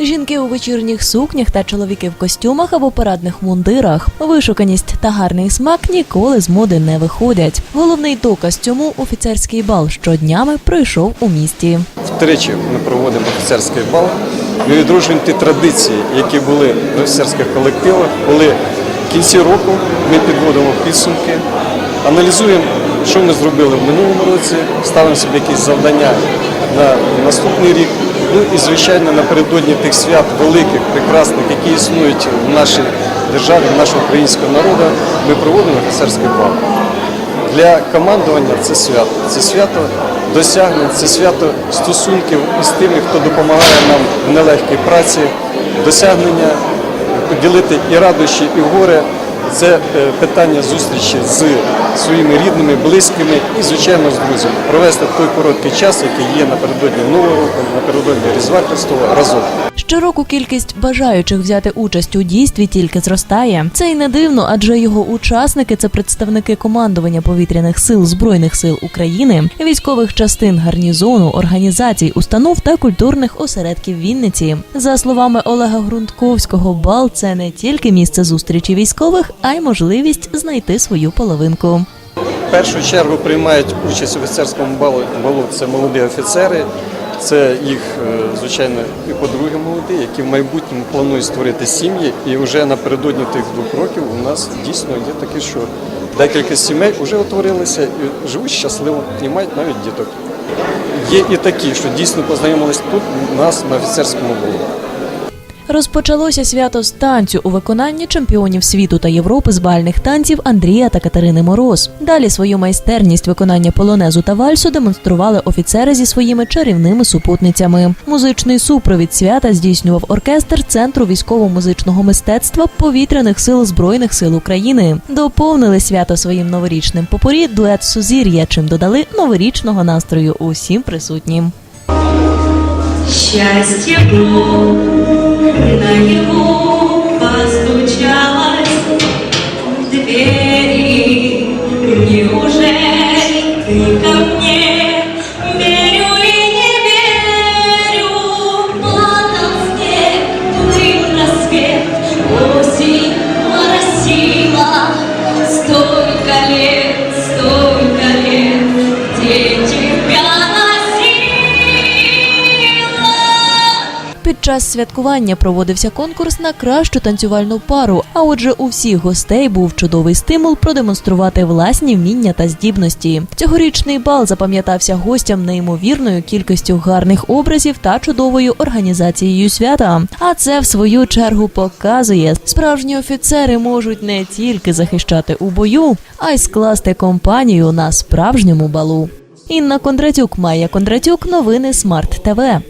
Жінки у вечірніх сукнях та чоловіки в костюмах або парадних мундирах. Вишуканість та гарний смак ніколи з моди не виходять. Головний доказ цьому офіцерський бал щоднями пройшов у місті. Втричі ми проводимо офіцерський бал. Ми відроджуємо ті традиції, які були в офіцерських колективах, коли в кінці року ми підводимо підсумки, аналізуємо, що ми зробили в минулому році, ставимо собі якісь завдання на наступний рік. Ну і звичайно напередодні тих свят великих, прекрасних, які існують в нашій державі, в нашого українського народу, ми проводимо офіцерський бал. Для командування це свято. Це свято досягнень, це свято стосунків із тими, хто допомагає нам в нелегкій праці, досягнення поділити і радощі, і горе. Це е, питання зустрічі з своїми рідними, близькими і, звичайно, з друзями. Провести той короткий час, який є напередодні Нового року, напередодні Різдва Христова разом. Щороку кількість бажаючих взяти участь у дійстві тільки зростає. Це й не дивно, адже його учасники це представники командування повітряних сил збройних сил України, військових частин гарнізону, організацій, установ та культурних осередків Вінниці. За словами Олега Грунтковського, бал це не тільки місце зустрічі військових, а й можливість знайти свою половинку. В першу чергу приймають участь у офіцерському балу, балу це молоді офіцери, це їх, е, звичайно, і подруги молоді, які в майбутньому планують створити сім'ї. І вже напередодні тих двох років у нас дійсно є таке, що декілька сімей вже утворилися і живуть щасливо, і мають навіть діток. Є і такі, що дійсно познайомились тут, у нас на офіцерському балу. Розпочалося свято з танцю у виконанні чемпіонів світу та Європи з бальних танців Андрія та Катерини Мороз. Далі свою майстерність виконання полонезу та вальсу демонстрували офіцери зі своїми чарівними супутницями. Музичний супровід свята здійснював оркестр Центру військово-музичного мистецтва повітряних сил збройних сил України. Доповнили свято своїм новорічним попорі дует Сузір'я, чим додали новорічного настрою усім присутнім. Счастье вдруг на Під час святкування проводився конкурс на кращу танцювальну пару. А отже, у всіх гостей був чудовий стимул продемонструвати власні вміння та здібності. Цьогорічний бал запам'ятався гостям неймовірною кількістю гарних образів та чудовою організацією свята. А це в свою чергу показує, справжні офіцери можуть не тільки захищати у бою, а й скласти компанію на справжньому балу. Інна Кондратюк, Майя Кондратюк, новини Смарт ТВ.